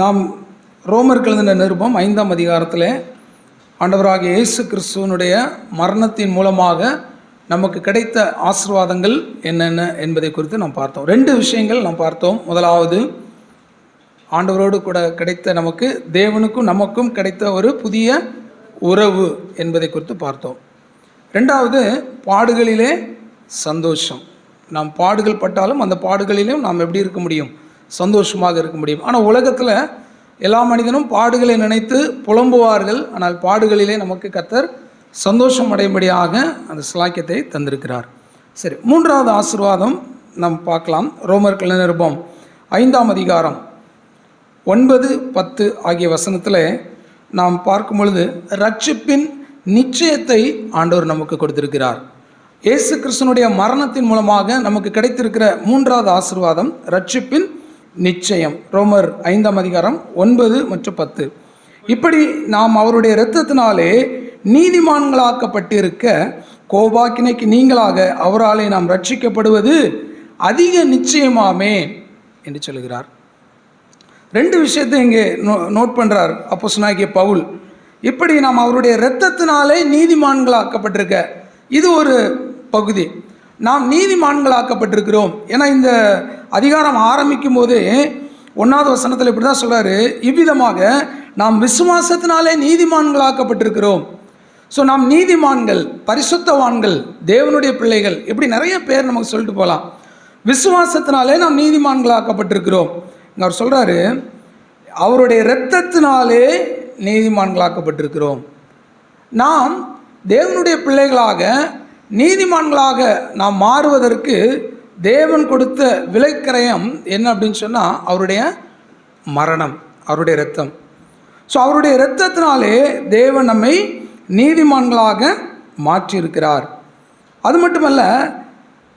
நாம் ரோமர் எழுதின நிருபம் ஐந்தாம் அதிகாரத்தில் ஆண்டவராகிய இயேசு கிறிஸ்துவனுடைய மரணத்தின் மூலமாக நமக்கு கிடைத்த ஆசீர்வாதங்கள் என்னென்ன என்பதை குறித்து நாம் பார்த்தோம். ரெண்டு விஷயங்கள் நாம் பார்த்தோம். முதலாவது ஆண்டவரோடு கூட கிடைத்த நமக்கு தேவனுக்கும் நமக்கும் கிடைத்த ஒரு புதிய உறவு என்பதை குறித்து பார்த்தோம். ரெண்டாவது பாடுகளிலே சந்தோஷம். நாம் பாடுகள் பட்டாலும் அந்த பாடுகளிலும் நாம் எப்படி இருக்க முடியும்? சந்தோஷமாக இருக்க முடியும். ஆனால் உலகத்தில் எல்லா மனிதனும் பாடுகளை நினைத்து புலம்புவார்கள். ஆனால் பாடுகளிலே நமக்கு கத்தர் சந்தோஷம் அடையும்படியாக அந்த சிலாக்கியத்தை தந்திருக்கிறார். சரி மூன்றாவது ஆசீர்வாதம் நாம் பார்க்கலாம். ரோமர் நிருபம் ஐந்தாம் அதிகாரம் ஒன்பது பத்து ஆகிய வசனத்தில் நாம் பார்க்கும் பொழுது ரட்சிப்பின் நிச்சயத்தை ஆண்டவர் நமக்கு கொடுத்திருக்கிறார். இயேசு கிறிஸ்தனுடைய மரணத்தின் மூலமாக நமக்கு கிடைத்திருக்கிற மூன்றாவது ஆசீர்வாதம் ரட்சிப்பின் நிச்சயம். ரோமர் ஐந்தாம் அதிகாரம் ஒன்பது மற்றும் பத்து. இப்படி நாம் அவருடைய இரத்தத்தினாலே நீதிமான்களாக்கப்பட்டிருக்க கோபாக்கினைக்கு நீங்களாக அவராலே நாம் ரட்சிக்கப்படுவது அதிக நிச்சயமாமே என்று சொல்கிறார். ரெண்டு விஷயத்தை இங்கே நோ நோட் பண்ணுறார் அப்போ சொன்னாகிய பவுல். இப்படி நாம் அவருடைய இரத்தத்தினாலே நீதிமான்களாக்கப்பட்டிருக்க இது ஒரு பகுதி. நாம் நீதிமான்களாக்கப்பட்டிருக்கிறோம். ஏன்னா இந்த அதிகாரம் ஆரம்பிக்கும் போதே ஒன்றாவது வசனத்தில் இப்படி தான் சொல்கிறாரு இவ்விதமாக நாம் விசுவாசத்தினாலே நீதிமான்களாக்கப்பட்டிருக்கிறோம். ஸோ நாம் நீதிமான்கள் பரிசுத்தவான்கள் தேவனுடைய பிள்ளைகள் இப்படி நிறைய பேர் நமக்கு சொல்லிட்டு போகலாம் விசுவாசத்தினாலே நாம் நீதிமான்களாக்கப்பட்டிருக்கிறோம். இங்கே அவர் சொல்கிறாரு அவருடைய இரத்தத்தினாலே நீதிமான்களாக்கப்பட்டிருக்கிறோம். நாம் தேவனுடைய பிள்ளைகளாக நீதிமான்களாக நாம் மாறுவதற்கு தேவன் கொடுத்த விலைக்கரையம் என்ன அப்படின்னு சொன்னால் அவருடைய மரணம் அவருடைய இரத்தம். ஸோ அவருடைய இரத்தத்தினாலே தேவன் நம்மை நீதிமான்களாக மாற்றியிருக்கிறார். அது மட்டுமல்ல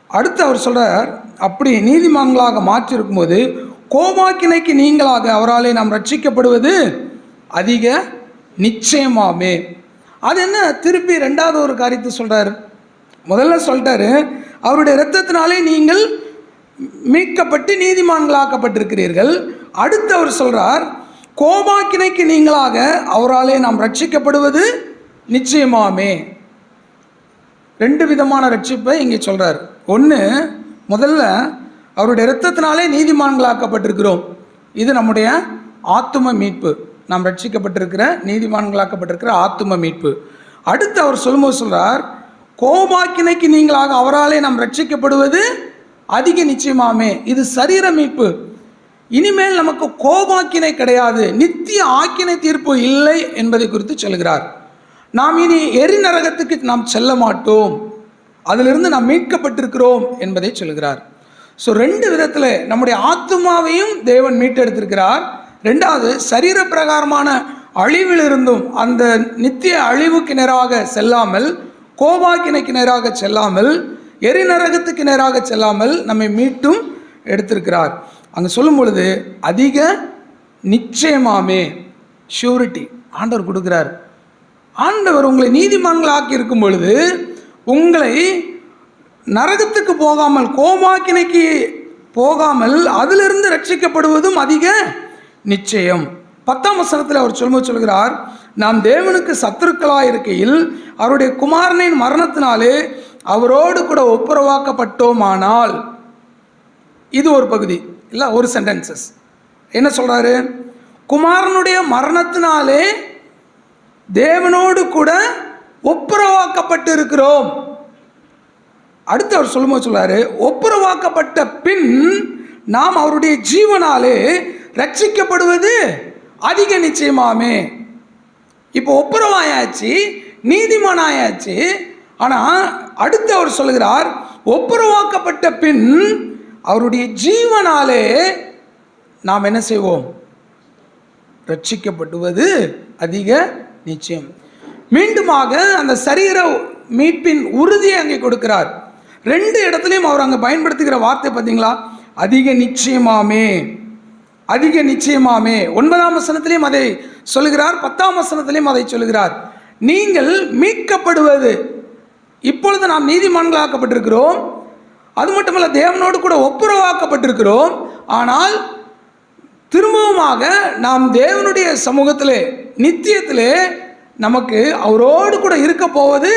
அடுத்து அவர் சொல்கிறார் அப்படி நீதிமான்களாக மாற்றியிருக்கும்போது கோமாக்கினைக்கு நீங்களாக அவராலே நாம் ரட்சிக்கப்படுவது அதிக நிச்சயமாமே. அது என்ன? திருப்பி ரெண்டாவது ஒரு காரியத்தை சொல்கிறார் முதல்ல சொல்லிட்டாரு அவருடைய இரத்தத்தினாலே நீங்கள் மீட்கப்பட்டு நீதிமான்களாக்கப்பட்டிருக்கிறீர்கள். அடுத்து அவர் சொல்கிறார் கோபாக்கினைக்கு நீங்களாக அவராலே நாம் ரட்சிக்கப்படுவது நிச்சயமாமே. ரெண்டு விதமான ரட்சிப்பை இங்கே சொல்கிறார் ஒன்று முதல்ல அவருடைய இரத்தத்தினாலே நீதிமான்களாக்கப்பட்டிருக்கிறோம். இது நம்முடைய ஆத்தும மீட்பு. நாம் ரட்சிக்கப்பட்டிருக்கிற நீதிமான்களாக்கப்பட்டிருக்கிற ஆத்தும மீட்பு. அடுத்து அவர் சொல்லும்போது சொல்கிறார் கோபாக்கினைக்கு நீங்களாக அவராலே நாம் ரட்சிக்கப்படுவது அதிக நிச்சயமாமே. இது சரீரமைப்பு இனிமேல் நமக்கு கோபாக்கினை கிடையாது. நித்திய ஆக்கினை தீர்ப்பு இல்லை என்பதை குறித்து சொல்கிறார். நாம் இனி எரிநரகத்துக்கு நாம் செல்ல மாட்டோம். அதிலிருந்து நாம் மீட்கப்பட்டிருக்கிறோம் என்பதை சொல்கிறார். ஸோ ரெண்டு விதத்தில் நம்முடைய ஆத்மாவையும் தேவன் மீட்டெடுத்திருக்கிறார். ரெண்டாவது சரீர பிரகாரமான அழிவிலிருந்தும் அந்த நித்திய அழிவுக்கு நேராக செல்லாமல் கோபாக்கினைக்கு நேராக செல்லாமல் எரிநரகத்துக்கு நேராக செல்லாமல் நம்மை மீட்டும் எடுத்திருக்கிறார். அங்கே சொல்லும் பொழுது அதிக நிச்சயமாமே ஷூரிட்டி ஆண்டவர் கொடுக்குறார். ஆண்டவர் உங்களை நீதிமான்களாக்கி இருக்கும் பொழுது உங்களை நரகத்துக்கு போகாமல் கோமாக்கினைக்கு போகாமல் அதிலிருந்து ரட்சிக்கப்படுவதும் அதிக நிச்சயம். பத்தாம் வசனத்தில் அவர் சொல்லும்போது சொல்கிறார் நாம் தேவனுக்கு சத்துருக்களாக இருக்கையில் அவருடைய குமாரனின் மரணத்தினாலே அவரோடு கூட ஒப்புரவாக்கப்பட்டோமானால். இது ஒரு பகுதி இல்லை ஒரு சென்டென்சஸ் என்ன சொல்கிறாரு குமாரனுடைய மரணத்தினாலே தேவனோடு கூட ஒப்புரவாக்கப்பட்டு இருக்கிறோம் அடுத்து அவர் சொல்லும்போது சொல்றாரு ஒப்புரவாக்கப்பட்ட பின் நாம் அவருடைய ஜீவனாலே ரட்சிக்கப்படுவது அதிக நிச்சயமாமே. இப்போ ஒப்புரவாயாச்சு நீதிமானாயாச்சு. ஆனால் அடுத்து அவர் சொல்கிறார் ஒப்புரவாக்கப்பட்ட பின் அவருடைய ஜீவனாலே நாம் என்ன செய்வோம்? ரட்சிக்கப்படுவது அதிக நிச்சயம். மீண்டுமாக அந்த சரீர மீட்பின் உறுதியை அங்கே கொடுக்கிறார். ரெண்டு இடத்துலையும் அவர் அங்கே பயன்படுத்துகிற வார்த்தை பார்த்தீங்களா? அதிக நிச்சயமாமே. அதிக நிச்சயமாமே. ஒன்பதாம் வசனத்திலையும் அதை சொல்லுகிறார் பத்தாம் வசனத்திலையும் அதை சொல்லுகிறார். நீங்கள் மீட்கப்படுவது. இப்பொழுது நாம் நீதிமான்களாக்கப்பட்டிருக்கிறோம். அது மட்டுமல்ல தேவனோடு கூட ஒப்புரவாக்கப்பட்டிருக்கிறோம். ஆனால் திரும்பவுமாக நாம் தேவனுடைய சமூகத்திலே நித்தியத்திலே நமக்கு அவரோடு கூட இருக்க போவது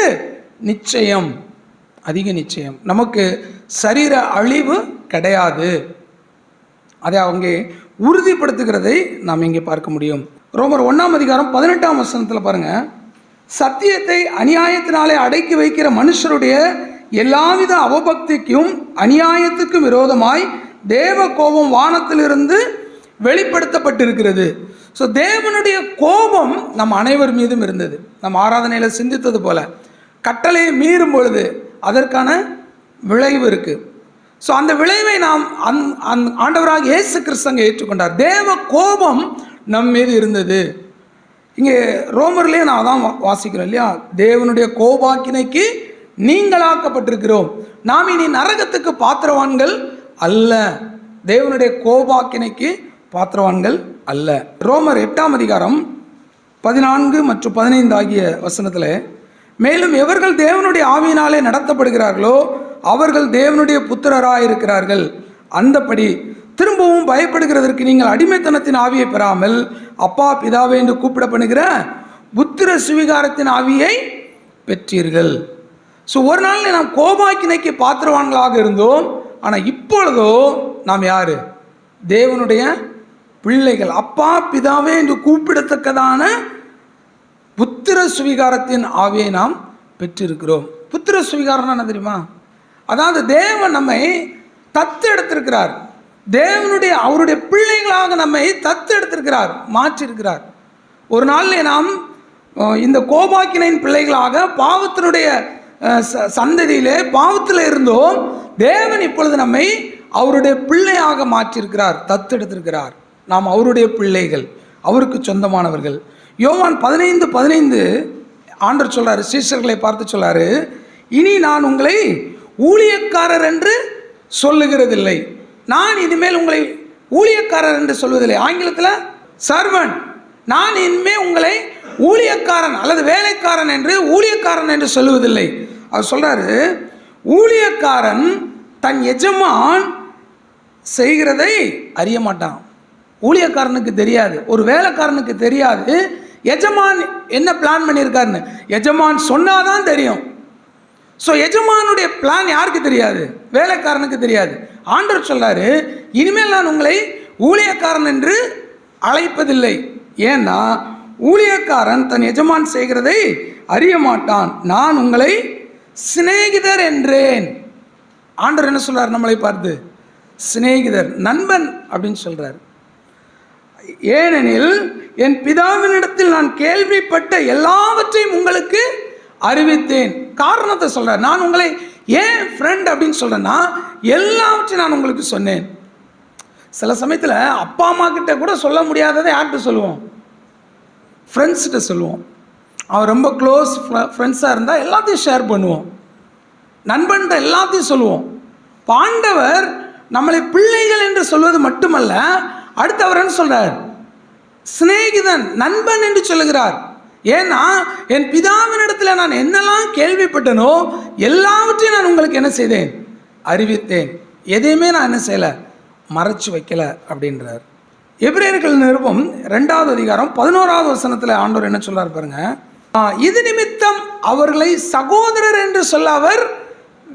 நிச்சயம். அதிக நிச்சயம். நமக்கு சரீர அழிவு கிடையாது. அதை அவங்க உறுதிப்படுத்துகிறதை நாம் இங்கே பார்க்க முடியும். ரோமர் ஒன்றாம் அதிகாரம் பதினெட்டாம் வசனத்தில் பாருங்கள் சத்தியத்தை அநியாயத்தினாலே அடக்கி வைக்கிற மனுஷருடைய எல்லாவித அவபக்திக்கும் அநியாயத்துக்கும் விரோதமாய் தேவ கோபம் வானத்திலிருந்து வெளிப்படுத்தப்பட்டிருக்கிறது. ஸோ தேவனுடைய கோபம் நம் அனைவர் மீதும் இருந்தது. நம்ம ஆராதனையில் சிந்தித்தது போல. கட்டளையை மீறும் பொழுது அதற்கான விளைவு இருக்குது ஸோ அந்த விளைவை நாம் அந் அந் ஆண்டவராக இயேசு கிறிஸ்தங்க ஏற்றுக்கொண்டார். தேவ கோபம் நம் மீது இருந்தது. இங்கே ரோமர்லேயே நான் தான் வா- வாசிக்கிறோம் இல்லையா? தேவனுடைய கோபாக்கினைக்கு நீங்களாக்கப்பட்டிருக்கிறோம். நாம் இனி நரகத்துக்கு பாத்திரவான்கள் அல்ல. தேவனுடைய கோபாக்கினைக்கு பாத்திரவான்கள் அல்ல. ரோமர் எட்டாம் அதிகாரம் பதினான்கு மற்றும் பதினைந்து ஆகிய வசனத்தில் மேலும் எவர்கள் தேவனுடைய ஆவியினாலே நடத்தப்படுகிறார்களோ அவர்கள் தேவனுடைய புத்திரராக இருக்கிறார்கள் அந்தபடி திரும்பவும் பயப்படுகிறதற்கு நீங்கள் அடிமைத்தனத்தின் ஆவியை பெறாமல் அப்பா பிதாவே என்று கூப்பிடப்படுகிற புத்திர சுவிகாரத்தின் ஆவியை பெற்றீர்கள். ஸோ ஒரு நாளில் நாம் கோபாக்கினைக்கு பாத்திரவான்களாக இருந்தோம். ஆனால் இப்பொழுதோ நாம் யார்? தேவனுடைய பிள்ளைகள் அப்பா பிதாவே என்று கூப்பிடத்தக்கதான புத்திர சுவிகாரத்தின் ஆவியை நாம் பெற்றிருக்கிறோம். புத்திர சுவிகாரம்னா என்ன தெரியுமா? அதாவது தேவன் நம்மை தத்து எடுத்திருக்கிறார் தேவனுடைய அவருடைய பிள்ளைகளாக நம்மை தத்து எடுத்திருக்கிறார் மாற்றிருக்கிறார் ஒரு நாளில் நாம் இந்த கோபாக்கினையின் பிள்ளைகளாக பாவத்தினுடைய ச- சந்ததியிலே பாவத்தில் இருந்தோம். தேவன் இப்பொழுது நம்மை அவருடைய பிள்ளையாக மாற்றியிருக்கிறார் தத்தெடுத்திருக்கிறார். நாம் அவருடைய பிள்ளைகள் அவருக்கு சொந்தமானவர்கள். யோவான் பதினைந்து பதினைந்து ஆண்டர் சொல்கிறார் சீஷர்களை பார்த்து சொல்கிறாரு இனி நான் உங்களை ஊழியக்காரர் என்று சொல்லுகிறதில்லை. நான் இனிமேல் உங்களை ஊழியக்காரர் என்று சொல்வதில்லை. ஆங்கிலத்தில் சர்வன் நான் இனிமேல் உங்களை ஊழியக்காரன் அல்லது வேலைக்காரன் என்று ஊழியக்காரன் என்று சொல்லுவதில்லை அவர் சொல்றாரு ஊழியக்காரன் தன் எஜமான் செய்கிறதை அறிய மாட்டான். ஊழியக்காரனுக்கு தெரியாது. ஒரு வேலைக்காரனுக்கு தெரியாது. எஜமான் என்ன பிளான் பண்ணியிருக்காருன்னு? எஜமான் சொன்னாதான் தெரியும். ஸோ எஜமானுடைய பிளான் யாருக்கு தெரியாது? வேலைக்காரனுக்கு தெரியாது. ஆண்டவர் சொல்றாரு இனிமேல் நான் உங்களை ஊழியக்காரன் என்று அழைப்பதில்லை. ஏன்னா ஊழியக்காரன் தன் எஜமான் செய்கிறதை அறிய மாட்டான். நான் உங்களை சிநேகிதர் என்றேன். ஆண்டவர் என்ன சொல்றார் நம்மளை பார்த்து? சிநேகிதர் நண்பன் அப்படின்னு சொல்றார். ஏனெனில் என் பிதாவினிடத்தில் நான் கேள்விப்பட்ட எல்லாவற்றையும் உங்களுக்கு அறிவித்தேன். காரணத்தை சொல்கிறேன் நான் உங்களை ஏன் ஃப்ரெண்ட் அப்படின்னு சொல்கிறேன்னா எல்லாவற்றையும் நான் உங்களுக்கு சொன்னேன். சில சமயத்தில் அப்பா அம்மா கிட்ட கூட சொல்ல முடியாததை யார்கிட்ட சொல்லுவோம்? ஃப்ரெண்ட்ஸ்கிட்ட சொல்லுவோம். அவன் ரொம்ப க்ளோஸ் ஃப்ரெண்ட்ஸாக இருந்தால் எல்லாத்தையும் ஷேர் பண்ணுவோம். நண்பன்கிட்ட எல்லாத்தையும் சொல்லுவோம். பாண்டவர் நம்மளை பிள்ளைகள் என்று சொல்வது மட்டுமல்ல அடுத்தவர் என்ன சொல்கிறார் சிநேகிதன் நண்பன் என்று சொல்லுகிறார். ஏன்னா என் பிதாவினிடத்தில் நான் என்னெல்லாம் கேள்விப்பட்டனோ எல்லாவற்றையும் நான் உங்களுக்கு என்ன செய்தேன்? அறிவித்தேன். எதையுமே நான் என்ன செய்யலை? மறைச்சு வைக்கல அப்படின்றார். எபிரேயர்கள் நிருபம் ரெண்டாவது அதிகாரம் பதினோராவது வசனத்தில் ஆண்டவர் என்ன சொல்றார் பாருங்க. இது நிமித்தம் அவர்களை சகோதரர் என்று சொல்ல அவர்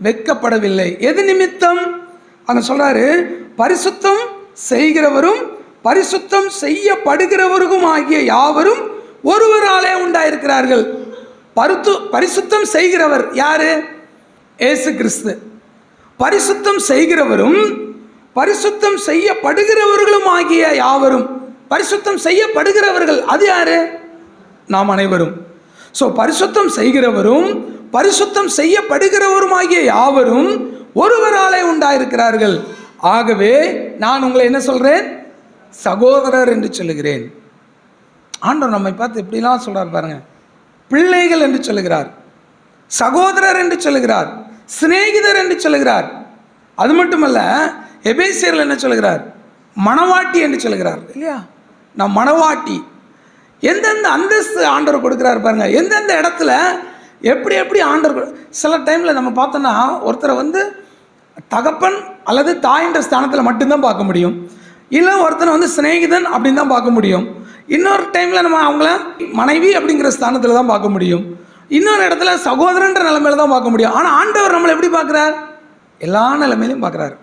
வெட்கப்படவில்லை. எது நிமித்தம்? அங்க சொல்றாரு பரிசுத்தம் செய்கிறவரும் பரிசுத்தம் செய்யப்படுகிறவருக்கும் ஆகிய யாவரும் ஒருவராலே உண்டாயிருக்கிறார்கள். பருத்து பரிசுத்தம் செய்கிறவர் யாரு? ஏசு கிறிஸ்து. பரிசுத்தம் செய்கிறவரும் பரிசுத்தம் செய்யப்படுகிறவர்களும் ஆகிய யாவரும். பரிசுத்தம் செய்யப்படுகிறவர்கள் அது யாரு? நாம் அனைவரும். ஸோ பரிசுத்தம் செய்கிறவரும் பரிசுத்தம் செய்யப்படுகிறவரும் ஆகிய யாவரும் ஒருவராலே உண்டாயிருக்கிறார்கள். ஆகவே நான் உங்களை என்ன சொல்கிறேன் சகோதரர் என்று சொல்லுகிறேன். ஆண்டவர் நம்மை பார்த்து எப்படிலாம் சொல்கிறார் பாருங்கள் பிள்ளைகள் என்று சொல்லுகிறார். சகோதரர் என்று சொல்லுகிறார். சிநேகிதர் என்று சொல்லுகிறார். அது மட்டுமல்ல எபேசியர்கள் என்ன சொல்லுகிறார்? மணவாட்டி என்று சொல்லுகிறார் இல்லையா? நான் மணவாட்டி எந்தெந்த அந்தஸ்து ஆண்டவர் கொடுக்குறாரு பாருங்கள் எந்தெந்த இடத்துல எப்படி எப்படி ஆண்டவர் சில டைமில் நம்ம பார்த்தோன்னா ஒருத்தரை வந்து தகப்பன் அல்லது தாயின்ற ஸ்தானத்தில் மட்டும்தான் பார்க்க முடியும். இல்லை ஒருத்தனை வந்து சிநேகிதன் அப்படின்னு தான் பார்க்க முடியும். இன்னொரு டைமில் நம்ம அவங்கள மனைவி அப்படிங்கிற ஸ்தானத்தில் தான் பார்க்க முடியும். இன்னொரு இடத்துல சகோதரன்ற நிலைமையில தான் பார்க்க முடியும். ஆனால் ஆண்டவர் நம்மளை எப்படி பார்க்குறார்? எல்லா நிலைமையிலையும் பார்க்குறார்.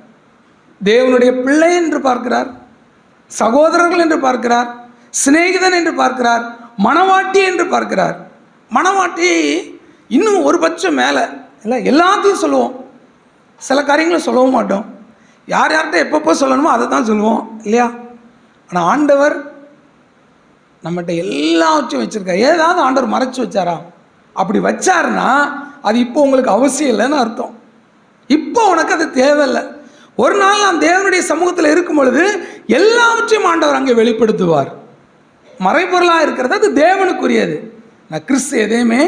தேவனுடைய பிள்ளை என்று பார்க்கிறார். சகோதரர்கள் என்று பார்க்கிறார். சிநேகிதன் என்று பார்க்கிறார். மணவாட்டி என்று பார்க்கிறார். மணவாட்டி இன்னும் ஒரு பட்சம் மேலே இல்லை எல்லாத்தையும் சொல்லுவோம். சில காரியங்களை சொல்லவும் மாட்டோம். யார் யார்கிட்ட எப்பப்போ சொல்லணுமோ அதை தான் சொல்லுவோம். இல்லையா? ஆனால் ஆண்டவர் நம்மகிட்ட எல்லாவற்றையும் வச்சுருக்கார். ஏதாவது ஆண்டவர் மறைச்சி வச்சாரா? அப்படி வச்சாருன்னா அது இப்போ உங்களுக்கு அவசியம் இல்லைன்னு அர்த்தம். இப்போ உனக்கு அது தேவையில்லை. ஒரு நாள் நாம் தேவனுடைய சமூகத்தில் இருக்கும் பொழுது எல்லாவற்றையும் ஆண்டவர் அங்கே வெளிப்படுத்துவார். மறைபொருளாக இருக்கிறது அது தேவனுக்குரியது. நான் கிறிஸ்து எதையுமே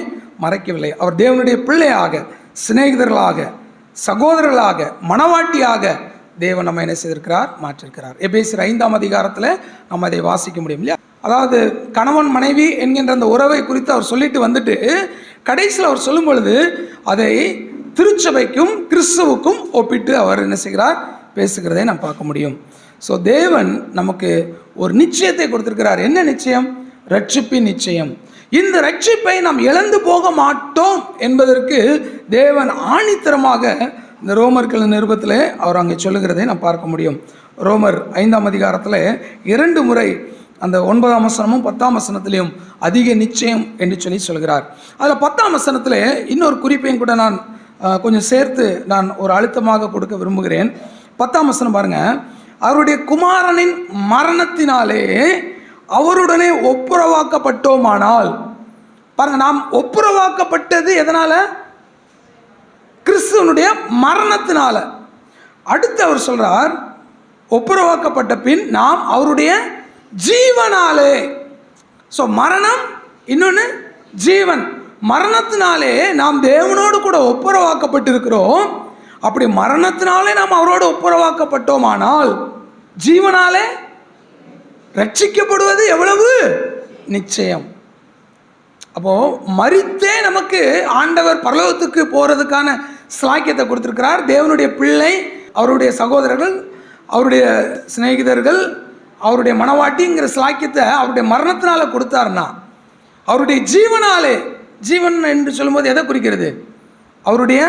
மறைக்கவில்லை. அவர் தேவனுடைய பிள்ளையாக சிநேகிதர்களாக சகோதரர்களாக மணவாட்டியாக தேவன் நம்ம என்ன செய்திருக்கிறார்? மாற்றிருக்கிறார் எபேசர் ஐந்தாம் அதிகாரத்தில் நம்ம அதை வாசிக்க முடியும் இல்லையா? அதாவது கணவன் மனைவி என்கின்ற அந்த உறவை குறித்து அவர் சொல்லிட்டு வந்துட்டு கடைசியில் அவர் சொல்லும் பொழுது அதை திருச்சபைக்கும் கிறிஸ்துவுக்கும் ஒப்பிட்டு அவர் என்ன செய்கிறார்? பேசுகிறதை நாம் பார்க்க முடியும். ஸோ தேவன் நமக்கு ஒரு நிச்சயத்தை கொடுத்துருக்கிறார். என்ன நிச்சயம்? ரட்சிப்பின் நிச்சயம். இந்த ரட்சிப்பை நாம் இழந்து போக மாட்டோம் என்பதற்கு தேவன் ஆணித்தரமாக இந்த ரோமர்கள் நிருபத்தில் அவர் அங்கே சொல்லுகிறதை நாம் பார்க்க முடியும். ரோமர் ஐந்தாம் அதிகாரத்தில் இரண்டு முறை அந்த ஒன்பதாம் வசனமும் பத்தாம் வசனத்திலையும் அதிக நிச்சயம் என்று சொல்லி சொல்கிறார். அதில் பத்தாம் வசனத்தில் இன்னொரு குறிப்பையும் கூட நான் கொஞ்சம் சேர்த்து நான் ஒரு அழுத்தமாக கொடுக்க விரும்புகிறேன். பத்தாம் வசனம் பாருங்க. அவருடைய குமாரனின் மரணத்தினாலே அவருடனே ஒப்புரவாக்கப்பட்டோமானால் பாருங்க நாம் ஒப்புரவாக்கப்பட்டது எதனால? கிறிஸ்துவனுடைய மரணத்தினால. அடுத்து அவர் சொல்றார் ஒப்புரவாக்கப்பட்ட பின் நாம் அவருடைய ஜீவனாலே. ஸோ மரணம் இன்னொன்று ஜீவன். மரணத்தினாலே நாம் தேவனோடு கூட ஒப்புரவாக்கப்பட்டிருக்கிறோம். அப்படி மரணத்தினாலே நாம் அவரோடு ஒப்புரவாக்கப்பட்டோமானால் ஜீவனாலே ரட்சிக்கப்படுவது எவ்வளவு? நிச்சயம். அப்போது மரித்தே நமக்கு ஆண்டவர் பரலோகத்துக்கு போகிறதுக்கான ஸ்லாக்கியத்தை கொடுத்துருக்கிறார். தேவனுடைய பிள்ளை அவருடைய சகோதரர்கள் அவருடைய சிநேகிதர்கள் அவருடைய மனவாட்டிங்கிற ஸ்லாக்கியத்தை அவருடைய மரணத்தினால கொடுத்தாருன்னா அவருடைய ஜீவனாலே ஜீவன் என்று சொல்லும்போது எதை குறிக்கிறது? அவருடைய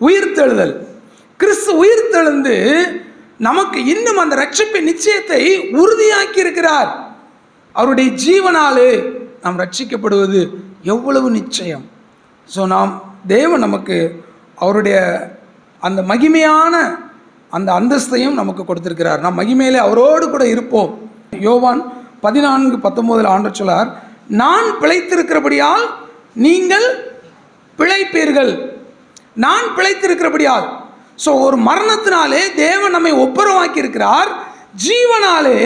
உயிர்த்தெழுதல். கிறிஸ்து உயிர்த்தெழுந்து நமக்கு இன்னும் அந்த ரட்சிப்பின் நிச்சயத்தை உறுதியாக்கி இருக்கிறார் அவருடைய ஜீவனாலே நாம் ரட்சிக்கப்படுவது எவ்வளவு நிச்சயம். ஸோ நாம் தேவன் நமக்கு அவருடைய அந்த மகிமையான அந்த அந்தஸ்தையும் நமக்கு கொடுத்திருக்கிறார். நாம் மகிமையிலே அவரோடு கூட இருப்போம். யோவான் பதினான்கு பத்தொம்போதில் ஆண்டு சொல்லார் நான் பிழைத்திருக்கிறபடியால் நீங்கள் பிழைப்பீர்கள். நான் பிழைத்திருக்கிறபடியால். ஸோ ஒரு மரணத்தினாலே தேவன் நம்மை ஒப்புரவாக்கி இருக்கிறார் ஜீவனாலே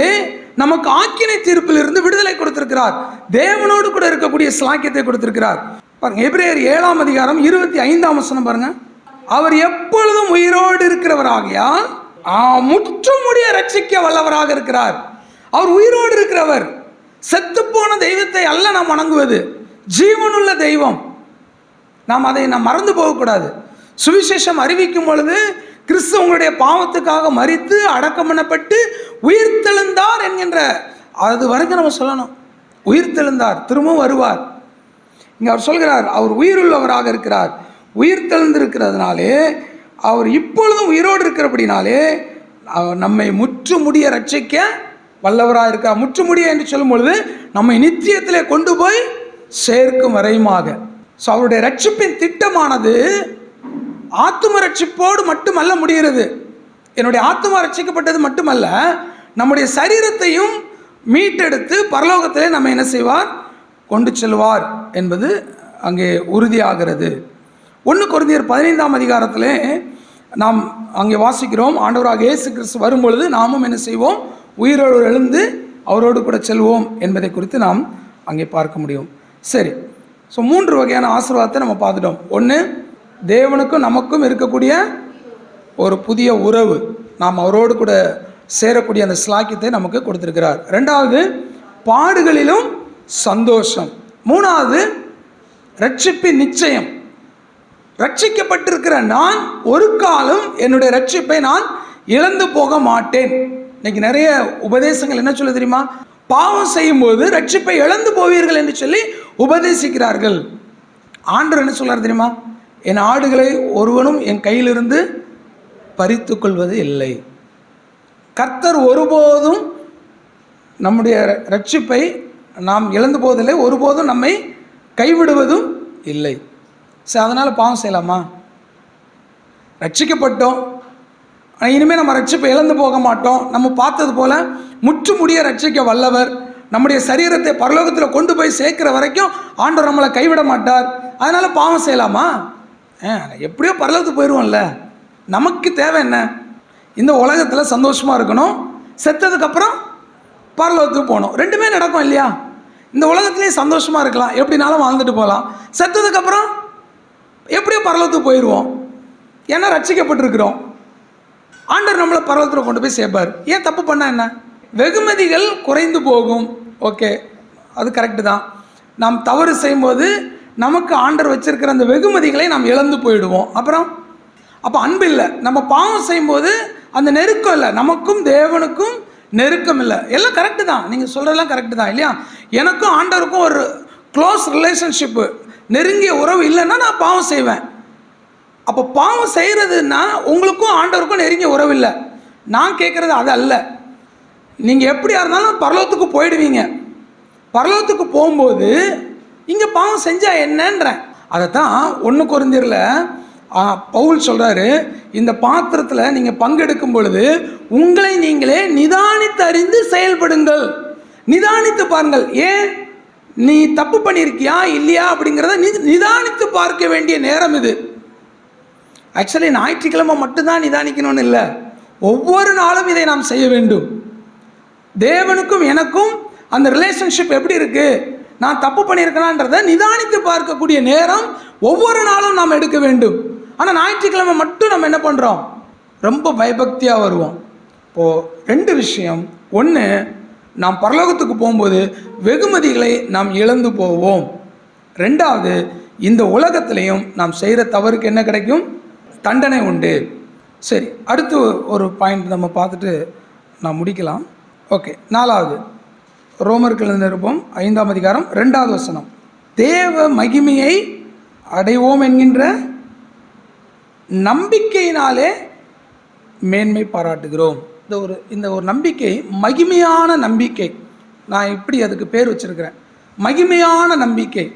நமக்கு ஆக்கினை தீர்ப்பிலிருந்து விடுதலை கொடுத்திருக்கிறார். தேவனோடு கூட இருக்கக்கூடிய சிலாக்கியத்தை கொடுத்திருக்கிறார். பாருங்க எப்ரேயர் ஏழாம் அதிகாரம் இருபத்தி ஐந்தாம் வசனம் பாருங்கள் அவர் எப்பொழுதும் உயிரோடு இருக்கிறவராகையால் முற்றுமுடிய ரட்சிக்க வல்லவராக இருக்கிறார். அவர் உயிரோடு இருக்கிறவர். செத்துப்போன தெய்வத்தை அல்ல நாம் வணங்குவது. ஜீவனுள்ள தெய்வம். நாம் அதை நாம் மறந்து போகக்கூடாது. சுவிசேஷம் அறிவிக்கும் பொழுது கிறிஸ்து உங்களுடைய பாவத்துக்காக மறித்து அடக்கம் பண்ணப்பட்டு உயிர்த்தெழுந்தார் என்கின்ற அது வரைக்கும் நம்ம சொல்லணும். உயிர்த்தெழுந்தார் திரும்பவும் வருவார். இங்கே அவர் சொல்கிறார் அவர் உயிருள்ளவராக இருக்கிறார். உயிர் தெழுந்திருக்கிறதுனாலே அவர் இப்பொழுதும் உயிரோடு இருக்கிறபடினாலே அவர் நம்மை முற்று முடிய ரட்சிக்க வல்லவராக இருக்கா முற்று முடிய என்று சொல்லும் பொழுது நம்மை நித்தியத்திலே கொண்டு போய் சேர்க்கும் வரையுமாக. ஸோ அவருடைய ரட்சிப்பின் திட்டமானது ஆத்தும ரட்சிப்போடு மட்டுமல்ல முடிகிறது. என்னுடைய ஆத்மா ரட்சிக்கப்பட்டது மட்டுமல்ல நம்முடைய சரீரத்தையும் மீட்டெடுத்து பரலோகத்திலே நம்ம என்ன செய்வார்? கொண்டு செல்வார் என்பது அங்கே உறுதியாகிறது. ஒன்று குருந்தியர் பதினைந்தாம் அதிகாரத்தில் நாம் அங்கே வாசிக்கிறோம். ஆண்டவராக இயேசு கிறிஸ்து வரும்பொழுது நாமும் என்ன செய்வோம்? உயிரோடு எழுந்து அவரோடு கூட செல்வோம் என்பதை குறித்து நாம் அங்கே பார்க்க முடியும். சரி ஸோ மூன்று வகையான ஆசீர்வாதத்தை நம்ம பார்த்துட்டோம். ஒன்று தேவனுக்கும் நமக்கும் இருக்கக்கூடிய ஒரு புதிய உறவு. நாம் அவரோடு கூட சேரக்கூடிய அந்த ஸ்லாக்கியத்தை நமக்கு கொடுத்துருக்கிறார். ரெண்டாவது பாடுகளிலும் சந்தோஷம். மூணாவது ரட்சிப்பின் நிச்சயம். ரட்சிக்கப்பட்டிருக்கிற நான் ஒரு காலம் என்னுடைய ரட்சிப்பை நான் இழந்து போக மாட்டேன். இன்னைக்கு நிறைய உபதேசங்கள் என்ன சொல்ல தெரியுமா? பாவம் செய்யும்போது ரட்சிப்பை இழந்து போவீர்கள் என்று சொல்லி உபதேசிக்கிறார்கள். ஆண்டவர் என்ன சொல்றார் தெரியுமா? என் ஆடுகளை ஒருவனும் என் கையிலிருந்து பறித்து கொள்வது இல்லை. கர்த்தர் ஒருபோதும் நம்முடைய ரட்சிப்பை நாம் இழந்து போவதில்லை ஒருபோதும் நம்மை கைவிடுவதும் இல்லை. சரி அதனால் பாவம் செய்யலாமா? ரட்சிக்கப்பட்டோம். இனிமேல் நம்ம ரட்சிப்பை இழந்து போக மாட்டோம். நம்ம பார்த்தது போல் முற்று முடிய ரட்சிக்க வல்லவர். நம்முடைய சரீரத்தை பரலோகத்தில் கொண்டு போய் சேர்க்குற வரைக்கும் ஆண்டவர் நம்மளை கைவிட மாட்டார். அதனால் பாவம் செய்யலாமா? எப்படியோ பரலோகத்துக்கு போயிடுவோம்ல நமக்கு தேவை என்ன? இந்த உலகத்தில் சந்தோஷமாக இருக்கணும். செத்ததுக்கப்புறம் பரலோகத்துக்கு போகணும். ரெண்டுமே நடக்கும் இல்லையா? இந்த உலகத்துலேயும் சந்தோஷமாக இருக்கலாம். எப்படினாலும் வாழ்ந்துட்டு போகலாம். செத்ததுக்கப்புறம் எப்படியோ பரலத்துக்கு போயிடுவோம் ஏன்னா ரட்சிக்கப்பட்டிருக்கிறோம். ஆண்டவர் நம்மளை பரலத்தில் கொண்டு போய் சேர்ப்பார். ஏன் தப்பு பண்ணா என்ன? வெகுமதிகள் குறைந்து போகும். ஓகே அது கரெக்டு தான். நாம் தவறு செய்யும்போது நமக்கு ஆண்டர் வச்சிருக்கிற அந்த வெகுமதிகளை நாம் இழந்து போயிடுவோம். அப்புறம் அப்போ அன்பு இல்லை. நம்ம பாவம் செய்யும்போது அந்த நெருக்கம் இல்லை. நமக்கும் தேவனுக்கும் நெருக்கம் இல்லை. எல்லாம் கரெக்டு தான். நீங்கள் சொல்கிறதெல்லாம் கரெக்டு தான் இல்லையா? எனக்கும் ஆண்டவருக்கும் ஒரு க்ளோஸ் ரிலேஷன்ஷிப்பு நெருங்கிய உறவு இல்லைன்னா நான் பாவம் செய்வேன். அப்போ பாவம் செய்கிறதுன்னா உங்களுக்கும் ஆண்டவருக்கும் நெருங்கிய உறவு இல்லை. நான் கேட்குறது அது அல்ல. நீங்கள் எப்படியா இருந்தாலும் பரலோகத்துக்கு போயிடுவீங்க. பரலோகத்துக்கு போகும்போது இங்கே பாவம் செஞ்சால் என்னன்றேன். அதை தான் ஒன்று குறைந்திரில் பவுல் சொல்கிறாரு இந்த பாத்திரத்தில் நீங்கள் பங்கெடுக்கும் பொழுது உங்களை நீங்களே நிதானித்து அறிந்து செயல்படுங்கள். நிதானித்து பாருங்கள். ஏன்? நீ தப்பு பண்ணியிருக்கியா இல்லையா அப்படிங்கிறத நி நிதானித்து பார்க்க வேண்டிய நேரம் இது. ஆக்சுவலி ஞாயிற்றுக்கிழமை மட்டும்தான் நிதானிக்கணும்னு இல்லை. ஒவ்வொரு நாளும் இதை நாம் செய்ய வேண்டும். தேவனுக்கும் எனக்கும் அந்த ரிலேஷன்ஷிப் எப்படி இருக்கு? நான் தப்பு பண்ணியிருக்கலான்றதை நிதானித்து பார்க்கக்கூடிய நேரம் ஒவ்வொரு நாளும் நாம் எடுக்க வேண்டும். ஆனால் ஞாயிற்றுக்கிழமை மட்டும் நம்ம என்ன பண்ணுறோம் ரொம்ப பயபக்தியாக வருவோம். இப்போது ரெண்டு விஷயம். ஒன்று நாம் பரலோகத்துக்கு போகும்போது வெகுமதிகளை நாம் இழந்து போவோம். ரெண்டாவது இந்த உலகத்திலையும் நாம் செய்கிற தவறுக்கு என்ன கிடைக்கும்? தண்டனை உண்டு. சரி அடுத்து ஒரு பாயிண்ட் நம்ம பார்த்துட்டு நான் முடிக்கலாம். ஓகே நாலாவது ரோமர்கள் நிருபம் ஐந்தாம் அதிகாரம் ரெண்டாவது வசனம். தேவ மகிமையை அடைவோம் என்கின்ற நம்பிக்கையினாலே மேன்மை பாராட்டுகிறோம். இந்த ஒரு இந்த ஒரு நம்பிக்கை மகிமையான நம்பிக்கை. நான் இப்படி அதுக்கு பேர் வச்சிருக்கிறேன். மகிமையான நம்பிக்கை.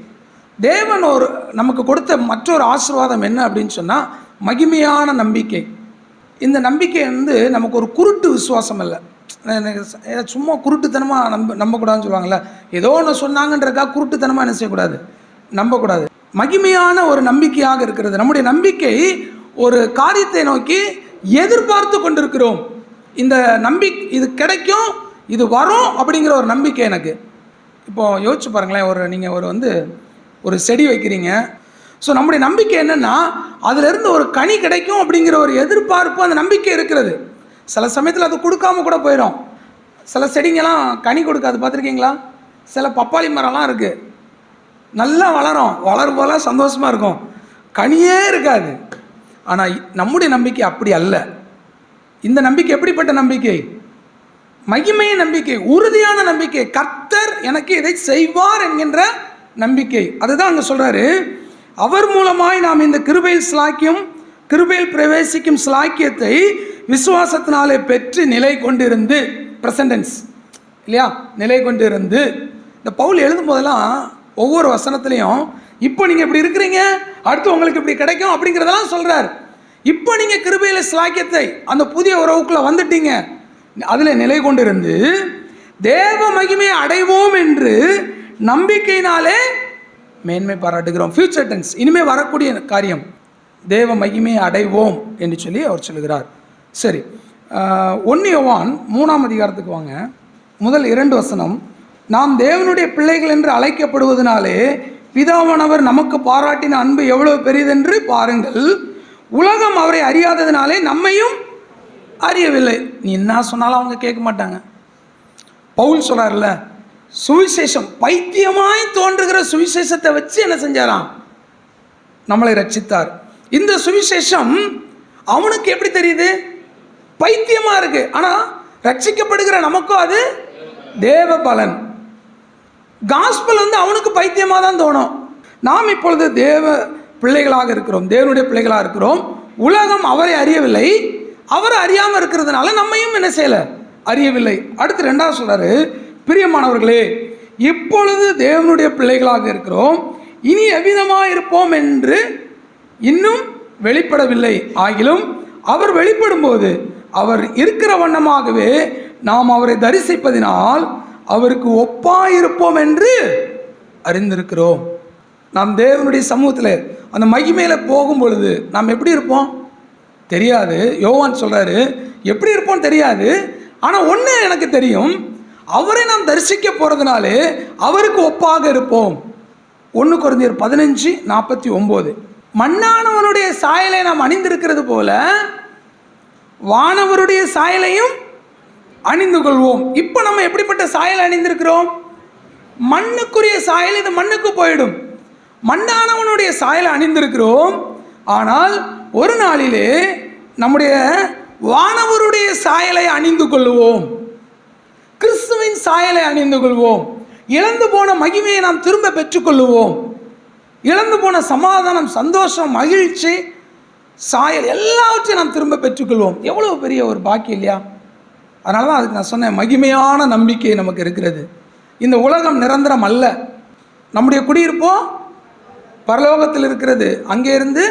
தேவன் ஒரு நமக்கு கொடுத்த மற்றொரு ஆசீர்வாதம் என்ன அப்படின்னு சொன்னால் மகிமையான நம்பிக்கை. இந்த நம்பிக்கை வந்து நமக்கு ஒரு குருட்டு விசுவாசம் இல்லை எனக்கு சும்மா குருட்டுத்தனமாக நம்ப நம்பக்கூடாதுன்னு சொல்லுவாங்கல்ல. ஏதோ ஒன்று சொன்னாங்கன்றக்கா குருட்டுத்தனமாக என்ன செய்யக்கூடாது? நம்பக்கூடாது. மகிமையான ஒரு நம்பிக்கையாக இருக்கிறது. நம்முடைய நம்பிக்கை ஒரு காரியத்தை நோக்கி எதிர்பார்த்து கொண்டிருக்கிறோம். இந்த நம்பி இது கிடைக்கும் இது வரும் அப்படிங்கிற ஒரு நம்பிக்கை எனக்கு. இப்போது யோசிச்சு பாருங்களேன் ஒரு நீங்கள் ஒரு வந்து ஒரு செடி வைக்கிறீங்க. ஸோ நம்முடைய நம்பிக்கை என்னென்னா அதிலிருந்து ஒரு கனி கிடைக்கும் அப்படிங்கிற ஒரு எதிர்பார்ப்பு அந்த நம்பிக்கை இருக்கிறது. சில சமயத்தில் அது கொடுக்காம கூட போயிடும் சில செடிங்கெல்லாம் கனி கொடுக்காது பார்த்துருக்கீங்களா? சில பப்பாளி மரம்லாம் இருக்குது நல்லா வளரும். வளரும் போல சந்தோஷமாக இருக்கும். கனியே இருக்காது. ஆனால் நம்முடைய நம்பிக்கை அப்படி அல்ல. இந்த நம்பிக்கை எப்படிப்பட்ட நம்பிக்கை? மகிமை நம்பிக்கை உறுதியான நம்பிக்கை. கர்த்தர் எனக்கு இதை செய்வார் என்கின்ற நம்பிக்கை. அதுதான் அங்கே சொல்றாரு. அவர் மூலமாய் நாம் இந்த கிருபையில் சிலாக்கியம் கிருபையில் பிரவேசிக்கும் சிலாக்கியத்தை விசுவாசத்தினாலே பெற்று நிலை கொண்டிருந்து பிரசன்டென்ஸ் இல்லையா? நிலை கொண்டிருந்து. இந்த பவுல் எழுதும் போதெல்லாம் ஒவ்வொரு வசனத்துலேயும் இப்போ நீங்கள் இப்படி இருக்கிறீங்க அடுத்து உங்களுக்கு இப்படி கிடைக்கும் அப்படிங்கிறதெல்லாம் சொல்கிறார் இப்போ நீங்கள் கிருபையில் ஸ்லாக்கியத்தை அந்த புதிய உறவுக்குள்ளே வந்துட்டீங்க. அதில் நிலை கொண்டிருந்து தேவ மகிமையை அடைவோம் என்று நம்பிக்கையினாலே மேன்மை பாராட்டுகிறோம். ஃபியூச்சர் டென்ஸ் இனிமே வரக்கூடிய காரியம் தேவ மகிமையை அடைவோம் என்று சொல்லி அவர் சொல்லுகிறார். சரி ஒன்னியவான் மூணாம் அதிகாரத்துக்கு வாங்க. முதல் இரண்டு வசனம் நாம் தேவனுடைய பிள்ளைகள் என்று அழைக்கப்படுவதனாலே பிதாவானவர் நமக்கு பாராட்டின அன்பு எவ்வளவு பெரியதென்று பாருங்கள். உலகம் அவரை அறியாததினாலே நம்மையும் அறியவில்லை. நீ என்ன சொன்னாலும் அவங்க கேட்க மாட்டாங்க. பவுல் சொன்னார்ல சுவிசேஷம் பைத்தியமாய் தோன்றுகிற சுவிசேஷத்தை வச்சு என்ன செஞ்சாராம்? நம்மளை ரட்சித்தார். இந்த சுவிசேஷம் அவனுக்கு எப்படி தெரியுது? பைத்தியமாக இருக்கு. ஆனால் ரட்சிக்கப்படுகிற நமக்கும் அது தேவ பலன். காஸ்பல் வந்து அவனுக்கு பைத்தியமாக தான் தோணும். நாம் இப்பொழுது தேவ பிள்ளைகளாக இருக்கிறோம் தேவனுடைய பிள்ளைகளாக இருக்கிறோம். உலகம் அவரை அறியவில்லை. அவரை அறியாமல் இருக்கிறதுனால நம்மையும் என்ன செய்யலை? அறியவில்லை. அடுத்து ரெண்டாவது சொல்கிறாரு பிரியமானவர்களே இப்பொழுது தேவனுடைய பிள்ளைகளாக இருக்கிறோம். இனி எவ்விதமாக இருப்போம் என்று இன்னும் வெளிப்படவில்லை. ஆகிலும் அவர் வெளிப்படும்போது அவர் இருக்கிற வண்ணமாகவே நாம் அவரை தரிசிப்பதினால் அவருக்கு ஒப்பாயிருப்போம் என்று அறிந்திருக்கிறோம். நாம் தேவனுடைய சமூகத்தில் அந்த மகிமையில் போகும் பொழுது நாம் எப்படி இருப்போம்? தெரியாது. யோவான் சொல்கிறாரு எப்படி இருப்போம் தெரியாது. ஆனால் ஒன்று எனக்கு தெரியும். அவரை நாம் தரிசிக்க போகிறதுனாலே அவருக்கு ஒப்பாக இருப்போம். ஒன்று குறைந்தர் பதினஞ்சு நாற்பத்தி ஒம்பது. மண்ணானவனுடைய சாயலை நாம் அணிந்திருக்கிறது போல வானவருடைய சாயலையும் அணிந்து கொள்வோம். இப்போ நம்ம எப்படிப்பட்ட சாயல் அணிந்திருக்கிறோம்? மண்ணுக்குரிய சாயல் இது மண்ணுக்கு போயிடும். மண்ணானவனுடைய சாயலை அணிந்திருக்கிறோம். ஆனால் ஒரு நாளிலே நம்முடைய வானவருடைய சாயலை அணிந்து கொள்வோம் கிறிஸ்துவின் சாயலை அணிந்து கொள்வோம். இழந்து போன மகிமையை நாம் திரும்ப பெற்றுக்கொள்ளுவோம். இழந்து போன சமாதானம் சந்தோஷம் மகிழ்ச்சி சாயல் எல்லாவற்றையும் நாம் திரும்ப பெற்றுக்கொள்வோம். எவ்வளவு பெரிய ஒரு பாக்கி இல்லையா? அதனால தான் அதுக்கு நான் சொன்னேன் மகிமையான நம்பிக்கை நமக்கு இருக்கிறது. இந்த உலகம் நிரந்தரம் அல்ல. நம்முடைய குடியிருப்போ பரலோகத்தில் இருக்கிறது. அங்கேருந்து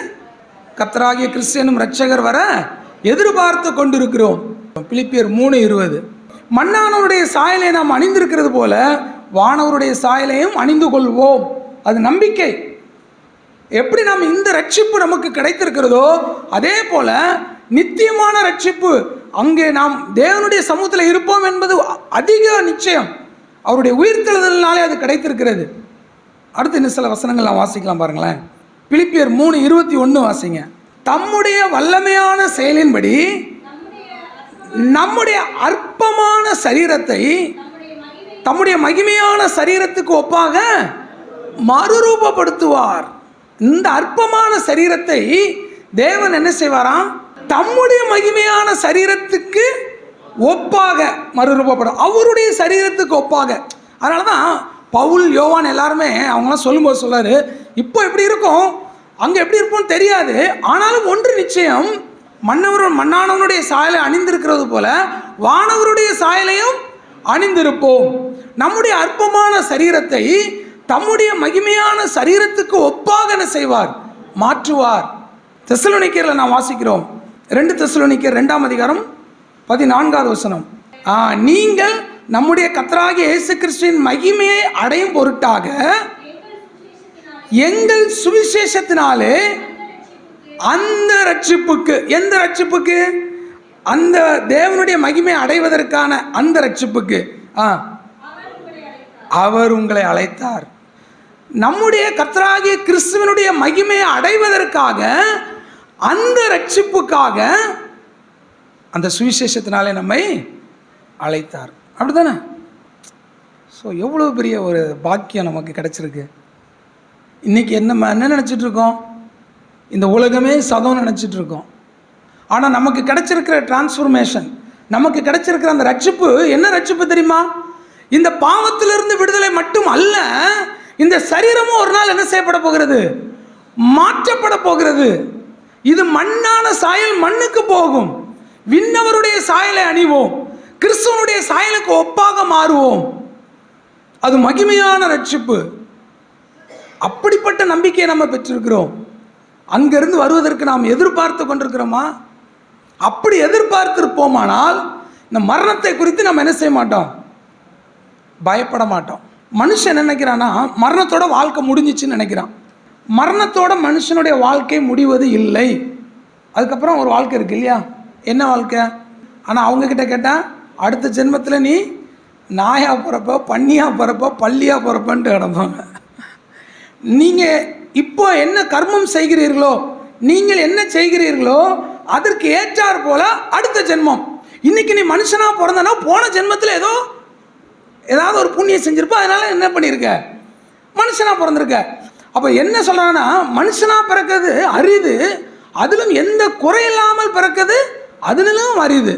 கத்தராகிய கிறிஸ்டியனும் ரட்சகர் வர எதிர்பார்த்து கொண்டிருக்கிறோம். பிலிப்பியர் மூணு இருபது. மண்ணானவருடைய சாயலை நாம் அணிந்திருக்கிறது போல வானவருடைய சாயலையும் அணிந்து கொள்வோம். அது நம்பிக்கை. எப்படி நாம் இந்த ரட்சிப்பு நமக்கு கிடைத்திருக்கிறதோ அதே போல நித்தியமான ரட்சிப்பு அங்கே நாம் தேவனுடைய சமூகத்தில் இருப்போம் என்பது அதிக நிச்சயம். அவருடைய உயிர்த்தெழுதலினாலே அது கிடைத்திருக்கிறது. அடுத்து இன்னும் சில வசனங்கள் நான் வாசிக்கலாம் பாருங்களேன். பிலிப்பியர் மூணு இருபத்தி ஒன்று வாசிங்க. தம்முடைய வல்லமையான செயலின்படி நம்முடைய அற்பமான சரீரத்தை தம்முடைய மகிமையான சரீரத்துக்கு ஒப்பாக மறுரூபப்படுத்துவார். இந்த அற்பமான சரீரத்தை தேவன் என்ன செய்வாராம்? தம்முடைய மகிமையான சரீரத்துக்கு ஒப்பாக மறுரூபப்படும். அவருடைய சரீரத்துக்கு ஒப்பாக. அதனால தான் பவுல் யோவான் எல்லாருமே அவங்களாம் சொல்லும்போது சொல்லார் இப்போ எப்படி இருக்கும்? அங்கே எப்படி இருப்போம்னு தெரியாது. ஆனாலும் ஒன்று நிச்சயம் மன்னவர் மண்ணானவனுடைய சாயலை அணிந்திருக்கிறது போல வானவருடைய சாயலையும் அணிந்திருப்போம். நம்முடைய அற்பமான சரீரத்தை தம்முடைய மகிமையான சரீரத்துக்கு ஒப்பாக என்ன செய்வார்? மாற்றுவார். தெசலுனிக்கரில் நாம் வாசிக்கிறோம். ரெண்டு தெசலோனிக்கர் ரெண்டாம் அதிகாரம் பதினான்காவது வசனம். நீங்கள் நம்முடைய கத்தராகிய இயேசு கிறிஸ்துவின் மகிமையை அடையும் பொருட்டாக எங்கள் சுவிசேஷத்தினாலே அந்த ரட்சிப்புக்கு எந்த ரட்சிப்புக்கு அந்த தேவனுடைய மகிமை அடைவதற்கான அந்த ரட்சிப்புக்கு ஆ. அவர் உங்களை அழைத்தார். நம்முடைய கத்தராகிய கிறிஸ்துவனுடைய மகிமையை அடைவதற்காக அந்த ரட்சிப்புக்காக அந்த சுவிசேஷத்தினாலே நம்மை அழைத்தார். அப்படிதானே ஸோ எவ்வளோ பெரிய ஒரு பாக்கியம் நமக்கு கிடைச்சிருக்கு. இன்றைக்கி என்ன என்ன நினச்சிட்ருக்கோம்? இந்த உலகமே சதம் நினச்சிட்ருக்கோம். ஆனால் நமக்கு கிடச்சிருக்கிற டிரான்ஸ்ஃபர்மேஷன் நமக்கு கிடைச்சிருக்கிற அந்த ரட்சிப்பு என்ன ரட்சிப்பு தெரியுமா? இந்த பாவத்திலிருந்து விடுதலை மட்டும் அல்ல இந்த சரீரமும் ஒரு நாள் என்ன செய்யப்பட போகிறது? மாற்றப்பட போகிறது. இது மண்ணான சாயல் மண்ணுக்கு போகும். விண்ணவருடைய சாயலை அணிவோம். கிறிஸ்துவனுடைய சாயலுக்கு ஒப்பாக மாறுவோம். அது மகிமையான ரட்சிப்பு. அப்படிப்பட்ட நம்பிக்கையை நம்ம பெற்றிருக்கிறோம். அங்கிருந்து வருவதற்கு நாம் எதிர்பார்த்து கொண்டிருக்கிறோமா? அப்படி எதிர்பார்த்திருப்போமானால் இந்த மரணத்தை குறித்து நம்ம என்ன செய்ய மாட்டோம்? பயப்பட மாட்டோம். மனுஷன் நினைக்கிறான்னா மரணத்தோட வாழ்க்கை முடிஞ்சிச்சுன்னு நினைக்கிறான். மரணத்தோட மனுஷனுடைய வாழ்க்கை முடிவது இல்லை. அதுக்கப்புறம் ஒரு வாழ்க்கை இருக்கு இல்லையா? என்ன வாழ்க்கை? ஆனால் அவங்கக்கிட்ட கேட்டால் அடுத்த ஜென்மத்தில் நீ நாயாக பிறப்ப பன்னியாக பிறப்ப பள்ளியாக பிறப்பன்ட்டு கிடப்பாங்க. நீங்கள் இப்போ என்ன கர்மம் செய்கிறீர்களோ நீங்கள் என்ன செய்கிறீர்களோ அதற்கு ஏற்றார் போல அடுத்த ஜென்மம். இன்னைக்கு நீ மனுஷனாக பிறந்தனா போன ஜென்மத்தில் ஏதோ ஏதாவது ஒரு புண்ணியம் செஞ்சிருப்ப அதனால் என்ன பண்ணியிருக்க மனுஷனாக பிறந்திருக்க. அப்போ என்ன சொல்கிறாங்கன்னா மனுஷனாக பிறக்கிறது அரிது அதிலும் எந்த குறையில்லாமல் பிறக்கிறது அதிலும் அரிது.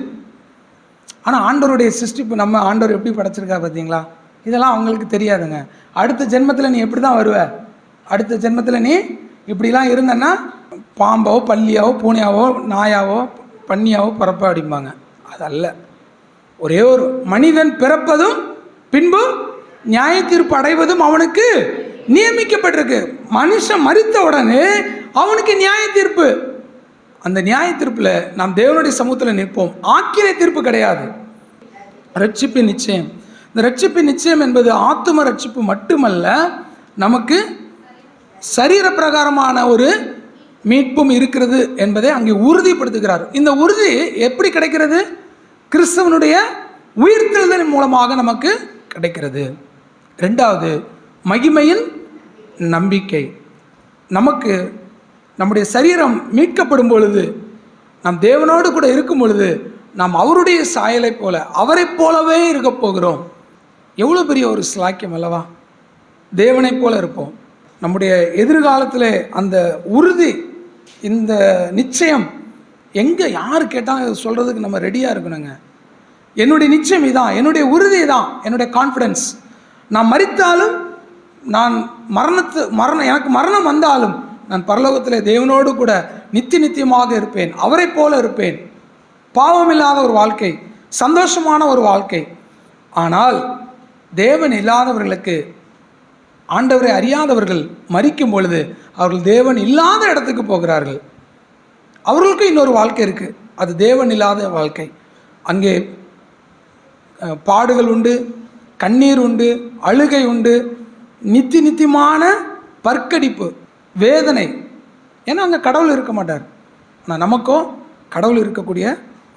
ஆனால் ஆண்டவருடைய சிருஷ்டிப்பு நம்ம ஆண்டவர் எப்படி படைச்சிருக்கா பார்த்தீங்களா இதெல்லாம் அவங்களுக்கு தெரியாதுங்க. அடுத்த ஜென்மத்தில் நீ எப்படி தான் வருவ? அடுத்த ஜென்மத்தில் நீ இப்படிலாம் இருந்தன்னா பாம்போ பள்ளியாவோ பூனையாவோ நாயாவோ பன்னியாவோ பிறப்ப அப்படிம்பாங்க அதல்ல. ஒரே ஒரு மனிதன் பிறப்பதும் பின்பு நியாய தீர்ப்பு அடைவதும் அவனுக்கு நியமிக்கப்பட்டிருக்கு. மனுஷன் மறித்த உடனே அவனுக்கு நியாய தீர்ப்பு. அந்த நியாய தீர்ப்பில் நாம் தேவனுடைய சமூகத்தில் நிற்போம். ஆக்கிரை தீர்ப்பு கிடையாது. ரட்சிப்பின் நிச்சயம். இந்த ரட்சிப்பின் நிச்சயம் என்பது ஆத்தும ரட்சிப்பு மட்டுமல்ல நமக்கு சரீர பிரகாரமான ஒரு மீட்பும் இருக்கிறது என்பதை அங்கே உறுதிப்படுத்துகிறார். இந்த உறுதி எப்படி கிடைக்கிறது? கிறிஸ்தவனுடைய உயிர்த்தெழுதலின் மூலமாக நமக்கு கிடைக்கிறது. ரெண்டாவது மகிமையின் நம்பிக்கை. நமக்கு நம்முடைய சரீரம் மீட்கப்படும் பொழுது நாம் தேவனோடு கூட இருக்கும் பொழுது நாம் அவருடைய சாயலைப் போல அவரைப் போலவே இருக்க போகிறோம். எவ்வளோ பெரிய ஒரு சிலாக்கியம் அல்லவா? தேவனைப் போல இருப்போம். நம்முடைய எதிர்காலத்தில் அந்த உறுதி இந்த நிச்சயம் எங்கே யார் கேட்டாலும் சொல்கிறதுக்கு நம்ம ரெடியாக இருக்கணுங்க. என்னுடைய நிச்சயம் இதான் என்னுடைய உறுதி தான் என்னுடைய கான்ஃபிடென்ஸ் நான் மறித்தாலும் நான் மரணத்து மரணம் எனக்கு மரணம் வந்தாலும் நான் பரலோகத்தில் தேவனோடு கூட நித்திய நித்தியமாக இருப்பேன் அவரைப் போல இருப்பேன். பாவமில்லாத ஒரு வாழ்க்கை சந்தோஷமான ஒரு வாழ்க்கை. ஆனால் தேவன் இல்லாதவர்களுக்கு ஆண்டவரை அறியாதவர்கள் மறிக்கும் பொழுது அவர்கள் தேவன் இல்லாத இடத்துக்கு போகிறார்கள். அவர்களுக்கும் இன்னொரு வாழ்க்கை இருக்குது அது தேவன் இல்லாத வாழ்க்கை. அங்கே பாடுகள் உண்டு கண்ணீர் உண்டு அழுகை உண்டு நித்தி நித்தியமான பற்கடிப்பு. வேதனை. ஏன்னா அங்கே கடவுள் இருக்க மாட்டார். ஆனால் நமக்கோ கடவுள் இருக்கக்கூடிய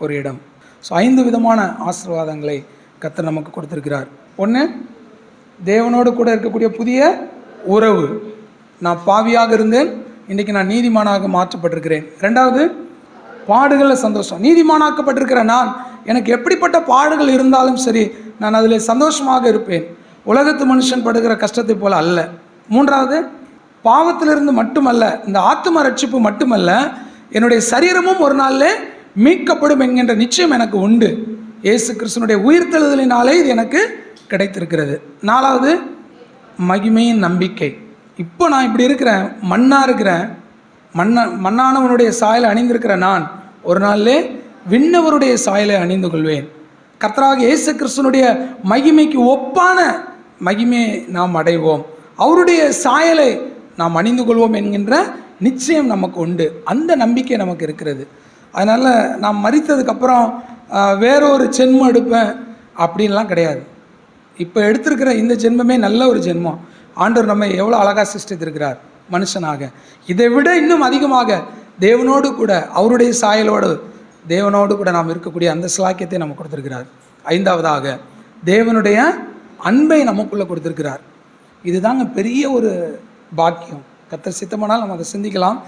ஒரு இடம். ஸோ ஐந்து விதமான ஆசீர்வாதங்களை கத்தர் நமக்கு கொடுத்துருக்கிறார். ஒன்று தேவனோடு கூட இருக்கக்கூடிய புதிய உறவு. நான் பாவியாக இருந்தேன் இன்றைக்கி நான் நீதிமானாக மாற்றப்பட்டிருக்கிறேன். ரெண்டாவது பாடுகளில் சந்தோஷம். நீதிமானாக்கப்பட்டிருக்கிற நான் எனக்கு எப்படிப்பட்ட பாடுகள் இருந்தாலும் சரி நான் அதில் சந்தோஷமாக இருப்பேன். உலகத்து மனுஷன் படுகிற கஷ்டத்தை போல் அல்ல. மூன்றாவது பாவத்திலிருந்து மட்டுமல்ல இந்த ஆத்தும ரட்சிப்பு மட்டுமல்ல என்னுடைய சரீரமும் ஒரு நாளில் மீட்கப்படும் என்கின்ற நிச்சயம் எனக்கு உண்டு. இயேசு கிறிஸ்தனுடைய உயிர்த்தெழுதலினாலே இது எனக்கு கிடைத்திருக்கிறது. நாலாவது மகிமையின் நம்பிக்கை. இப்போ நான் இப்படி இருக்கிறேன் மண்ணாக இருக்கிறேன் மண்ண மண்ணானவனுடைய சாயலை அணிந்திருக்கிற நான் ஒரு நாளிலே விண்ணவருடைய சாயலை அணிந்து கொள்வேன். கர்த்தராக இயேசு கிறிஸ்தனுடைய மகிமைக்கு ஒப்பான மகிமையை நாம் அடைவோம். அவருடைய சாயலை நாம் அணிந்து கொள்வோம் என்கின்ற நிச்சயம் நமக்கு உண்டு. அந்த நம்பிக்கை நமக்கு இருக்கிறது. அதனால் நாம் மறித்ததுக்கப்புறம் வேறொரு ஜென்மம் எடுப்பேன் அப்படின்லாம் கிடையாது. இப்போ எடுத்திருக்கிற இந்த ஜென்மமே நல்ல ஒரு ஜென்மம். ஆண்டவர் நம்மை எவ்வளோ அழகாக சிருஷ்டித்திருக்கிறார் மனுஷனாக. இதை விட இன்னும் அதிகமாக தேவனோடு கூட அவருடைய சாயலோடு தேவனோடு கூட நாம் இருக்கக்கூடிய அந்த சிலாக்கியத்தை நம்ம கொடுத்துருக்கிறார். ஐந்தாவதாக தேவனுடைய அன்பை நமக்குள்ளே கொடுத்துருக்கிறார். இதுதாங்க பெரிய ஒரு பாக்கியம். கத்தர் சித்தமானால் நம்ம அதை சிந்திக்கலாம்.